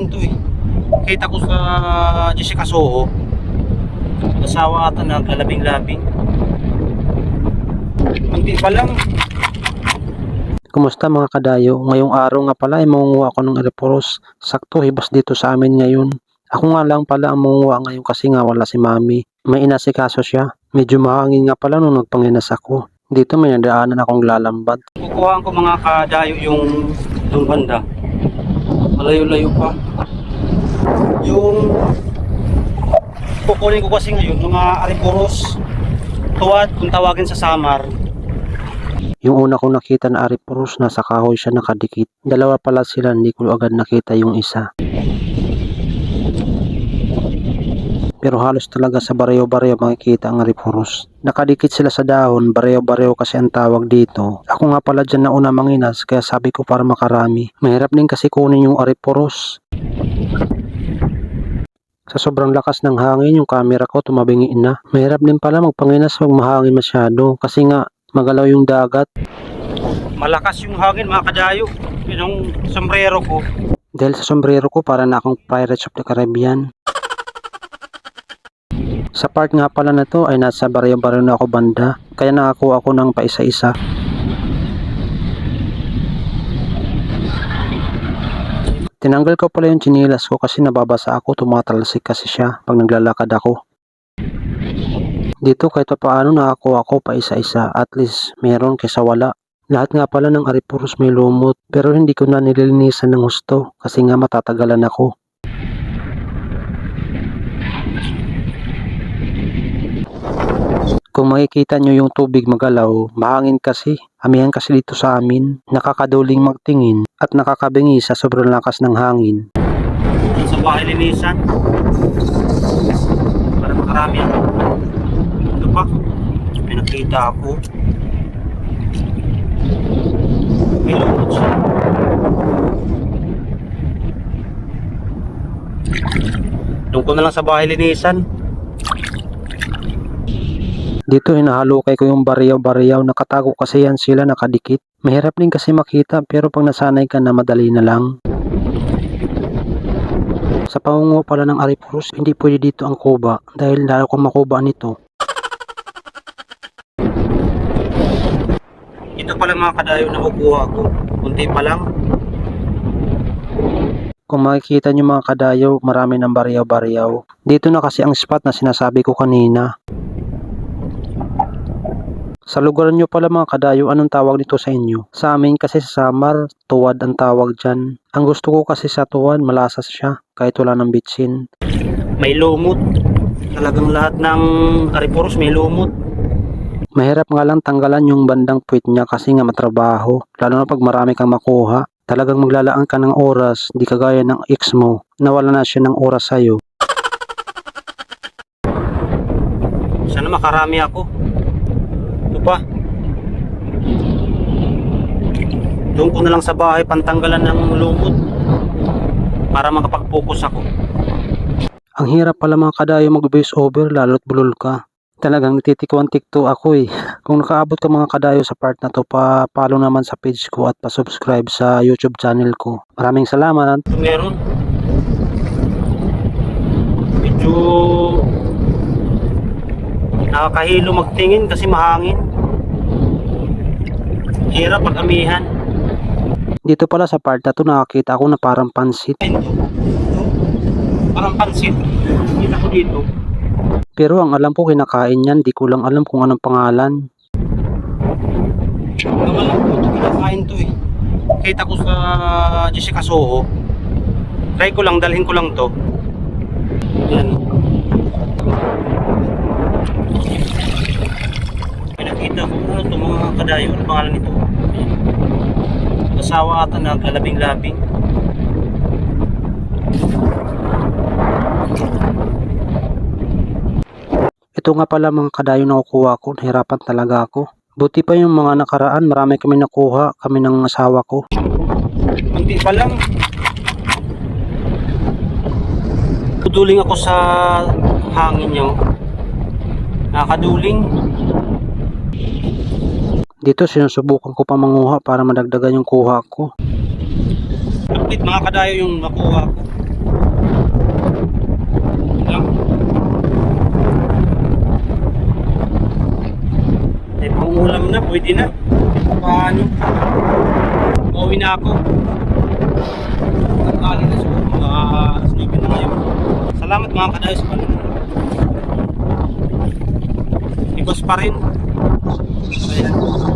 kinakain to eh. Kita ko sa Jessica Soho. Asawa ata naglalabing-labing. Hindi pa lang. Kumusta mga kadayo? Ngayong araw nga pala ay mangunguha ako ng Eriporos. Sakto hibas dito sa amin ngayon. Ako nga lang pala ang mangunguha ngayon kasi nga wala si mami. May inasikaso siya. Medyo mahangin nga pala nung nagpanginas ako. Dito may nadaanan akong lalambat. Kukuhaan ko mga kadayo yung yung banda. Malayo-layo pa. Yung kukunin ko kasi ngayon mga ariporos tuwad kung tawagin sa Samar Yung una kong nakita na Eriporos nasa kahoy siya nakadikit. Dalawa pala sila hindi ko agad nakita yung isa. Pero halos talaga sa bareo-bareo makikita ang Eriporos. Nakadikit sila sa dahon, bareo-bareo kasi ang tawag dito. Ako nga pala dyan na una manginas kaya sabi ko para makarami. Mahirap din kasi kunin yung Eriporos. Sa sobrang lakas ng hangin, yung camera ko tumabingi na. Mahirap din pala magpanginas wag mahangin masyado kasi nga magalaw yung dagat. malakas yung hangin mga kadayo yung sombrero ko Dahil sa sombrero ko para na akong Pirates of the Caribbean. Sa part nga pala na to ay nasa baryo-baryo na ako banda. Kaya nakakuha ako ng paisa-isa. Tinanggal ko pala yung chinilas ko kasi nababasa ako, tumatalsik kasi siya pag naglalakad ako. Dito kahit pa paano nakakuha ako pa isa-isa, at least meron kaysa wala. Lahat nga pala ng aripuros may lumot pero hindi ko na nililinisan ng gusto kasi nga matatagalan ako. Kung makikita nyo yung tubig magalaw, mahangin kasi. Amihan kasi dito sa amin. Nakakaduling magtingin at nakakabingi sa sobrang lakas ng hangin. sa bahay linisan para makarami ako ito pa may nakita ako may lumot siya doon na lang sa bahay linisan Dito hinahalukay ko yung bariyaw-bariyaw. Nakatago kasi yan sila nakadikit. Mahirap din kasi makita pero pag nasanay ka na madali na lang. Sa pangungo pala ng Aripurus, hindi pwede dito ang kuba dahil lalo kang makuba nito. ito pala mga kadayo na kukuha ko kunti pa lang Kung makikita nyo mga kadayo, marami ng bariyaw-bariyaw. Dito na kasi ang spot na sinasabi ko kanina. Sa lugar nyo pala mga kadayo, anong tawag nito sa inyo? Sa amin kasi sa Samar, tuwad ang tawag dyan. Ang gusto ko kasi sa tuwad, malasas siya, kahit wala ng bitsin. may lumot talagang lahat ng ariporos may lumot Mahirap nga lang tanggalan yung bandang puwit niya kasi nga matrabaho. Lalo na pag marami kang makuha. Talagang maglalaan ka ng oras, di kagaya ng ex mo. Nawala na siya ng oras sa'yo. Sana makarami ako. Pa. Doon ko na lang sa bahay pantanggalan ng lumot para makapag-focus ako. Ang hirap pala mga kadayo mag-voice over lalo't bulol ka. Talagang natitikwan tikto ako eh. Kung nakaabot ka mga kadayo sa part na to, pa-follow naman sa page ko at pa-subscribe sa YouTube channel ko. Maraming salamat. Meron. Medyo nakakahilo magtingin kasi mahangin. Hirap pag amihan. Dito pala sa part na to nakakita ako na parang pansit. Parang pansit. Kita ko dito. Pero ang alam ko kinakain yan, di ko lang alam kung anong pangalan. Naman lang po ito kinakain to eh. Kita ko sa Jessica Soho. Try ko lang, dalhin ko lang to. Yan. Nakita ko ano to mga kadayo. Ano pangalan nito? Asawa ata naglalabing-labing. Ito nga pala mga kadayo na kukuha ko, nahirapan talaga ako. Buti pa yung mga nakaraan, marami kami nakuha, kami ng asawa ko. Kunti pa lang. Kuduling ako sa hangin nyo. Nakaduling. Dito sinusubukan ko pa manguha para madagdagan yung kuha ko. Update mga kadayo yung nakuha ko. Lang. Eh, pangulam na, pwede na. Paano? Pauwi na ako. Nagkali na siguro mga snipin na ngayon. Salamat mga kadayo sa panunod. Ikos pa rin. Kaya